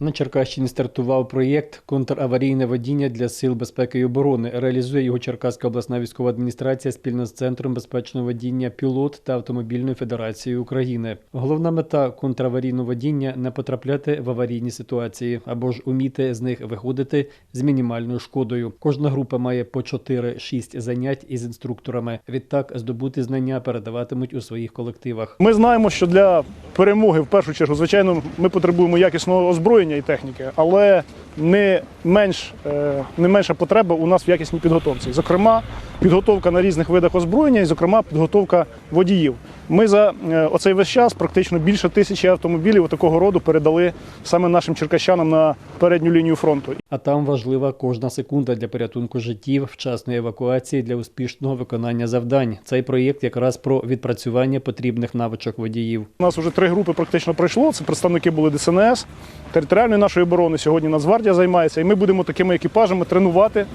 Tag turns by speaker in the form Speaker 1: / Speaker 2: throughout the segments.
Speaker 1: На Черкащині стартував проєкт контраварійне водіння для сил безпеки і оборони. Реалізує його Черкаська обласна військова адміністрація спільно з центром безпечного водіння пілот та автомобільною федерацією України. Головна мета контраварійного водіння не потрапляти в аварійні ситуації або ж уміти з них виходити з мінімальною шкодою. Кожна група має по 4-6 занять із інструкторами. Відтак здобути знання передаватимуть у своїх колективах.
Speaker 2: Ми знаємо, що для перемоги, в першу чергу, звичайно, ми потребуємо якісного озброєння і техніки, але не, менш, е, не менша потреба у нас в якісній підготовці. Зокрема, підготовка на різних видах озброєння і, зокрема, підготовка водіїв. Ми за е, оцей весь час практично більше тисячі автомобілів такого роду передали саме нашим черкащанам на передню лінію фронту.
Speaker 1: А там важлива кожна секунда для порятунку життів, вчасної евакуації для успішного виконання завдань. Цей проєкт якраз про відпрацювання потрібних навичок водіїв.
Speaker 2: У нас вже три групи практично пройшло. Це представники були ДСНС, територіальної нашої оборони. Сьогодні Нацгвардія займається. І ми будемо такими екіпажами тренувати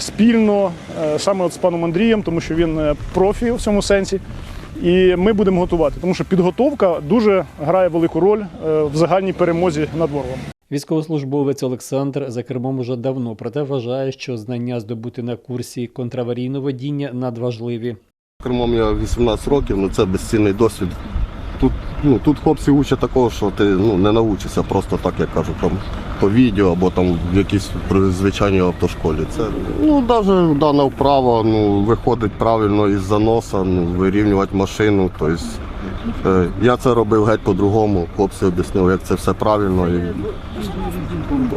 Speaker 2: спільно е, саме от з паном Андрієм, тому що він е, профі в цьому сенсі. І ми будемо готувати, тому що підготовка дуже грає велику роль е, в загальній перемозі над ворогом.
Speaker 1: Військовослужбовець Олександр за кермом уже давно, проте вважає, що знання здобути на курсі контраварійного водіння надважливі.
Speaker 3: Кермом я 18 років, ну це безцінний досвід. Ну, тут хлопці учать такого, що ти ну, не научишся просто так, як кажуть, там, по відео або там в якійсь звичайній автошколі. Це ну, навіть дана вправа ну, виходить правильно із заноса, ну, вирівнювати машину. Тобто, е, я це робив геть по-другому. Хлопці об'яснили, як це все правильно. І,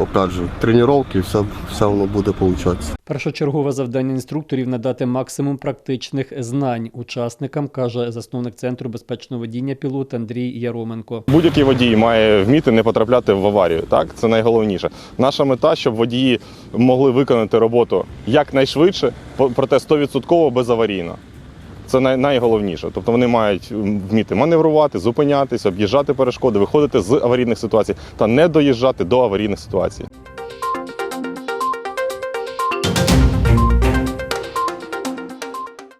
Speaker 3: опять же, тренування, все, все воно буде получатися.
Speaker 1: Першочергове завдання інструкторів надати максимум практичних знань учасникам, каже засновник центру безпечного водіння пілот Андрій Яроменко.
Speaker 4: Будь-який водій має вміти не потрапляти в аварію. Так, це найголовніше. Наша мета, щоб водії могли виконати роботу якнайшвидше, проте 100% безаварійно. Це най- найголовніше. Тобто вони мають вміти маневрувати, зупинятись, об'їжджати перешкоди, виходити з аварійних ситуацій та не доїжджати до аварійних ситуацій.